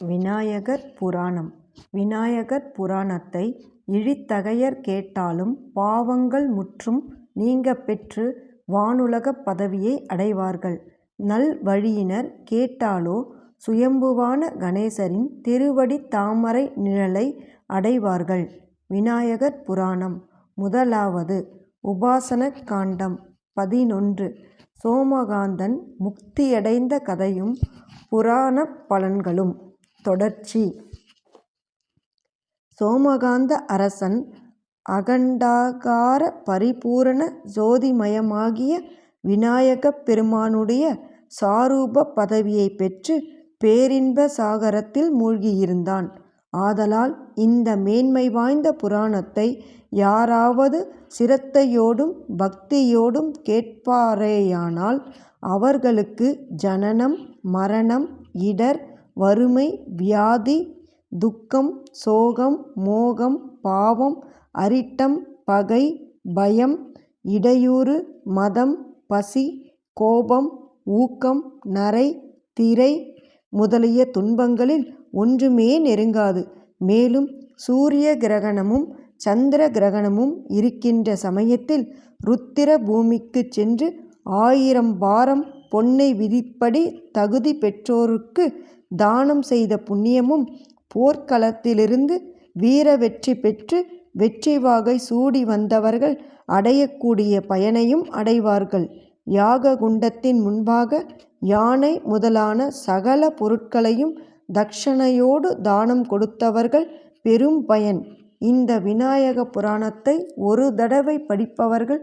விநாயகர் புராணம் விநாயகர் புராணத்தை இழித்தகையர் கேட்டாலும் பாவங்கள் முற்றும் நீங்கப்பெற்று வானுலகப் பதவியை அடைவார்கள். நல்வழியினர் கேட்டாலோ சுயம்புவான கணேசரின் திருவடி தாமரை நிழலை அடைவார்கள். விநாயகர் புராணம் முதலாவது உபாசன காண்டம் பதினொன்று சோமகாந்தன் முக்தியடைந்த கதையும் புராண பலன்களும் தொடர்ச்சி சோமகாந்த அரசன் அகண்டாகார பரிபூரண ஜோதிமயமாகிய விநாயகப் பெருமானுடைய சாரூப பதவியைப் பெற்று பேரின்ப சாகரத்தில் மூழ்கியிருந்தான். ஆதலால் இந்த மேன்மை வாய்ந்த புராணத்தை யாராவது சிரத்தையோடும் பக்தியோடும் கேட்பாரேயானால் அவர்களுக்கு ஜனனம் மரணம் இடர் வறுமை வியாதி துக்கம் சோகம் மோகம் பாவம் அரிட்டம் பகை பயம் இடையூறு மதம் பசி கோபம் ஊக்கம் நரை திரை முதலிய துன்பங்களில் ஒன்றுமே நெருங்காது. மேலும் சூரிய கிரகணமும் சந்திர கிரகணமும் இருக்கின்ற சமயத்தில் ருத்திர பூமிக்கு சென்று ஆயிரம் பாரம் பொன்னை விதிப்படி தகுதி பெற்றோருக்கு தானம் செய்த புண்ணியமும் போர்க்களத்திலிருந்து வீர வெற்றி பெற்று வெற்றி வாகை சூடி வந்தவர்கள் அடையக்கூடிய பயனையும் அடைவார்கள். யாக குண்டத்தின் முன்பாக யானை முதலான சகல பொருட்களையும் தக்ஷணையோடு தானம் கொடுத்தவர்கள் பெரும் பயன் இந்த விநாயக புராணத்தை ஒரு தடவை படிப்பவர்கள்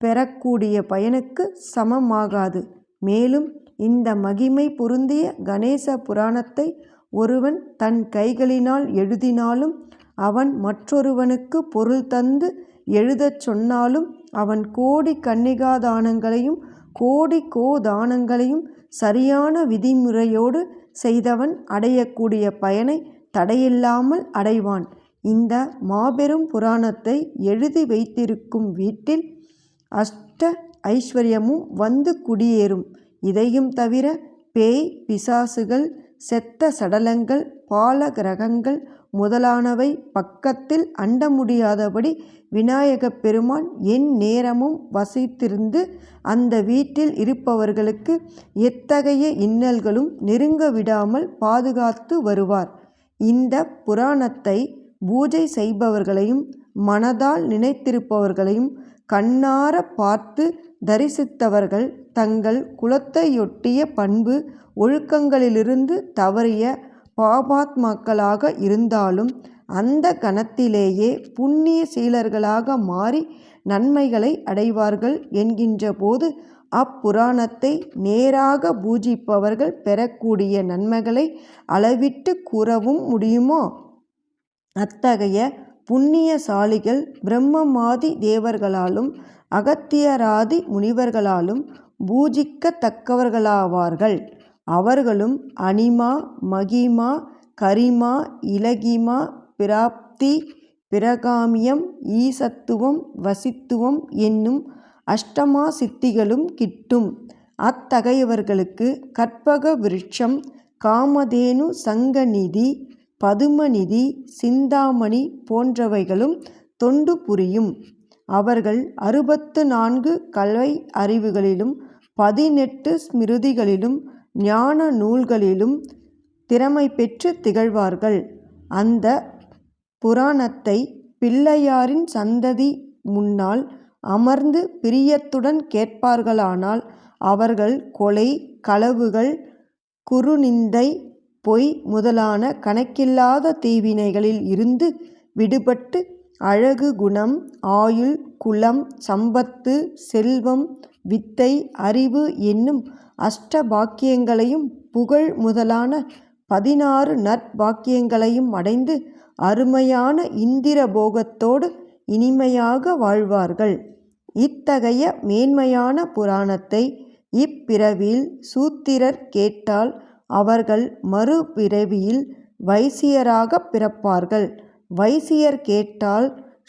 பெறக்கூடிய பயனுக்கு சமமாகாது. மேலும் இந்த மகிமை பொருந்திய கணேச புராணத்தை ஒருவன் தன் கைகளினால் எழுதினாலும் அவன் மற்றொருவனுக்கு பொருள் தந்து எழுதச் சொன்னாலும் அவன் கோடி கன்னிகா தானங்களையும் கோடி கோதானங்களையும் சரியான விதிமுறையோடு செய்தவன் அடையக்கூடிய பயனை தடையில்லாமல் அடைவான். இந்த மாபெரும் புராணத்தை எழுதி வைத்திருக்கும் வீட்டில் அஷ்ட ஐஸ்வர்யமும் வந்து குடியேறும். இதையும் தவிர பேய் பிசாசுகள் செத்த சடலங்கள் பால கிரகங்கள் முதலானவை பக்கத்தில் அண்ட முடியாதபடி விநாயகப் பெருமான் எந்நேரமும் வசித்திருந்து அந்த வீட்டில் இருப்பவர்களுக்கு எத்தகைய இன்னல்களும் நெருங்க விடாமல் பாதுகாத்து வருவார். இந்த புராணத்தை பூஜை செய்பவர்களையும் மனதால் நினைத்திருப்பவர்களையும் கண்ணார பார்த்து தரிசித்தவர்கள் தங்கள் குலத்தையொட்டிய பண்பு ஒழுக்கங்களிலிருந்து தவறிய பாபாத்மாக்களாக இருந்தாலும் அந்த கணத்திலேயே புண்ணிய சீலர்களாக மாறி நன்மைகளை அடைவார்கள் என்கின்ற போது அப்புராணத்தை நேராக பூஜிப்பவர்கள் பெறக்கூடிய நன்மைகளை அளவிட்டுக் கூறவும் முடியுமோ? அத்தகைய புண்ணியசாலிகள் பிரம்மமாதி தேவர்களாலும் அகத்தியராதி முனிவர்களாலும் பூஜிக்கத்தக்கவர்களாவார்கள். அவர்களும் அனிமா மகிமா கரிமா இலகிமா பிராப்தி பிரகாமியம் ஈசத்துவம் வசித்துவம் என்னும் அஷ்டமா சித்திகளும் கிட்டும். அத்தகையவர்களுக்கு கற்பக விருட்சம் காமதேனு சங்கநிதி பதுமநிதி சிந்தாமணி போன்றவைகளும் தொண்டு புரியும். அவர்கள் அறுபத்து நான்கு கலை அறிவுகளிலும் பதினெட்டு ஸ்மிருதிகளிலும் ஞான நூல்களிலும் திறமை பெற்று திகழ்வார்கள். அந்த புராணத்தை பிள்ளையாரின் சந்ததி முன்னால் அமர்ந்து பிரியத்துடன் கேட்பார்களானால் அவர்கள் கொலை களவுகள் குருநிந்தை பொய் முதலான கணக்கில்லாத தீவினைகளில் இருந்து விடுபட்டு அழகு குணம் ஆயுள் குலம் சம்பத்து செல்வம் வித்தை அறிவு என்னும் அஷ்ட பாக்கியங்களையும் புகழ் முதலான பதினாறு நற்பாக்கியங்களையும் அடைந்து அருமையான இந்திர போகத்தோடு இனிமையாக வாழ்வார்கள். இத்தகைய மேன்மையான புராணத்தை இப்பிறவியில் சூத்திரர் கேட்டால் அவர்கள் மறுபிறவியில் வைசியராகப் பிறப்பார்கள். வைசியர் கேட்டால்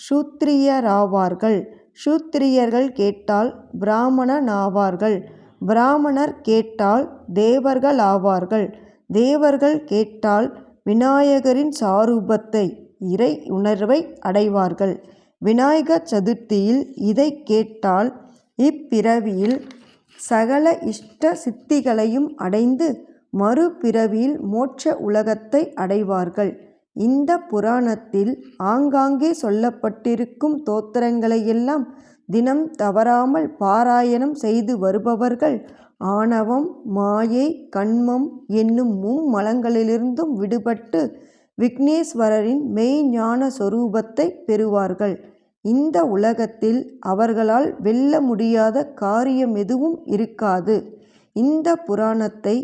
சூத்திரியராவார்கள் சூத்திரியர்கள் கேட்டால் பிராமணனாவார்கள். பிராமணர் கேட்டால் தேவர்களாவார்கள். தேவர்கள் கேட்டால் விநாயகரின் சாரூபத்தை இறை உணர்வை அடைவார்கள். விநாயக சதுர்த்தியில் இதை கேட்டால் இப்பிறவியில் சகல இஷ்ட சித்திகளையும் அடைந்து மறுபிறவியில் மோட்ச உலகத்தை அடைவார்கள். இந்த புராணத்தில் ஆங்காங்கே சொல்லப்பட்டிருக்கும் தோத்திரங்களையெல்லாம் தினம் தவறாமல் பாராயணம் செய்து வருபவர்கள் ஆணவம் மாயை கண்மம் என்னும் மும்மலங்களிலிருந்தும் விடுபட்டு விக்னேஸ்வரரின் மெய்ஞான சொரூபத்தை பெறுவார்கள். இந்த உலகத்தில் அவர்களால் வெல்ல முடியாத காரியம் எதுவும் இருக்காது. இந்த புராணத்தை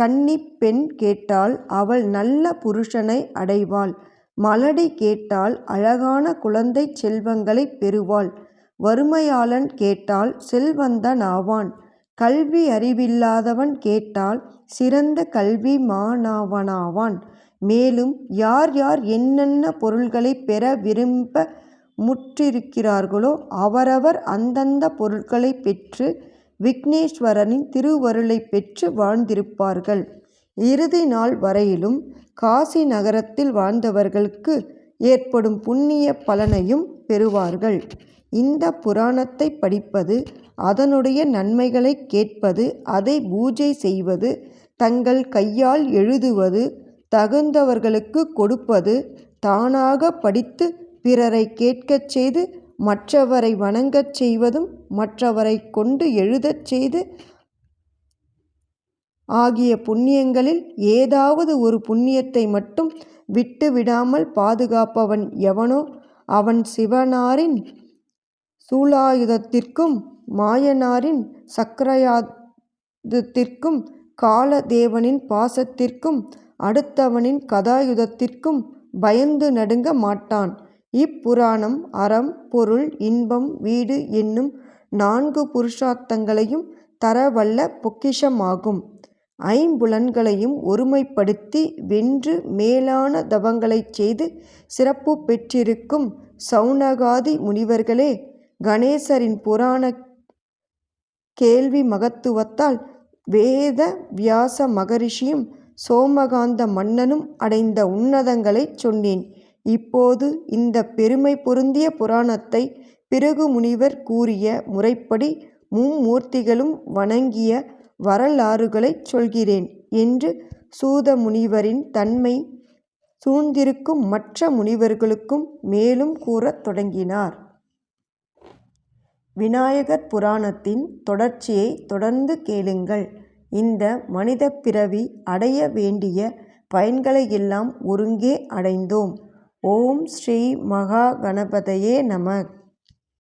கன்னிப் பெண் கேட்டால் அவள் நல்ல புருஷனை அடைவாள். மலடி கேட்டால் அழகான குழந்தைச் செல்வங்களைப் பெறுவாள். வறுமையாளன் கேட்டால் செல்வந்தனாவான். கல்வியறிவில்லாதவன் கேட்டால் சிறந்த கல்விமானவனாவான். மேலும் யார் யார் என்னென்ன பொருள்களை பெற விரும்ப முற்றிருக்கிறார்களோ அவரவர் அந்தந்த பொருட்களை பெற்று விக்னேஸ்வரனின் திருவருளை பெற்று வாழ்ந்திருப்பார்கள். இறுதி நாள் வரையிலும் காசி நகரத்தில் வாழ்ந்தவர்களுக்கு ஏற்படும் புண்ணிய பலனையும் பெறுவார்கள். இந்த புராணத்தை படிப்பது அதனுடைய நன்மைகளை கேட்பது அதை பூஜை செய்வது தங்கள் கையால் எழுதுவது தகுந்தவர்களுக்கு கொடுப்பது தானாக படித்து பிறரை கேட்கச் செய்து மற்றவரை வணங்கச் செய்வதும் மற்றவரைக் கொண்டு எழுதச் செய்து ஆகிய புண்ணியங்களில் ஏதாவது ஒரு புண்ணியத்தை மட்டும் விட்டுவிடாமல் பாதுகாப்பவன் எவனோ அவன் சிவனாரின் சூலாயுதத்திற்கும் மாயனாரின் சக்கரயாதத்திற்கும் காலதேவனின் பாசத்திற்கும் அடுத்தவனின் கதாயுதத்திற்கும் பயந்து நடுங்க மாட்டான். இப்புராணம் அறம் பொருள் இன்பம் வீடு என்னும் நான்கு புருஷார்த்தங்களையும் தரவல்ல பொக்கிஷமாகும். ஐம்புலன்களையும் ஒருமைப்படுத்தி வென்று மேலான தவங்களைச் செய்து சிறப்பு பெற்றிருக்கும் சௌனகாதி முனிவர்களே கணேசரின் புராண கேள்வி மகத்துவத்தால் வேத வியாச மகரிஷியும் சோமகாந்த மன்னனும் அடைந்த உன்னதங்களைச் சொன்னேன். இப்போது இந்த பெருமை பொருந்திய புராணத்தை பிருகு முனிவர் கூறிய முறைப்படி மும்மூர்த்திகளும் வணங்கிய வரலாறுகளைச் சொல்கிறேன் என்று சூத முனிவரின் தன்மை சூழ்ந்திருக்கும் மற்ற முனிவர்களுக்கும் மேலும் கூறத் தொடங்கினார். விநாயகர் புராணத்தின் தொடர்ச்சியைத் தொடர்ந்து கேளுங்கள். இந்த மனிதப் பிறவி அடைய வேண்டிய பயன்களையெல்லாம் ஒருங்கே அடைந்தோம். ஓம் ஸ்ரீ மகா கணபதயே நம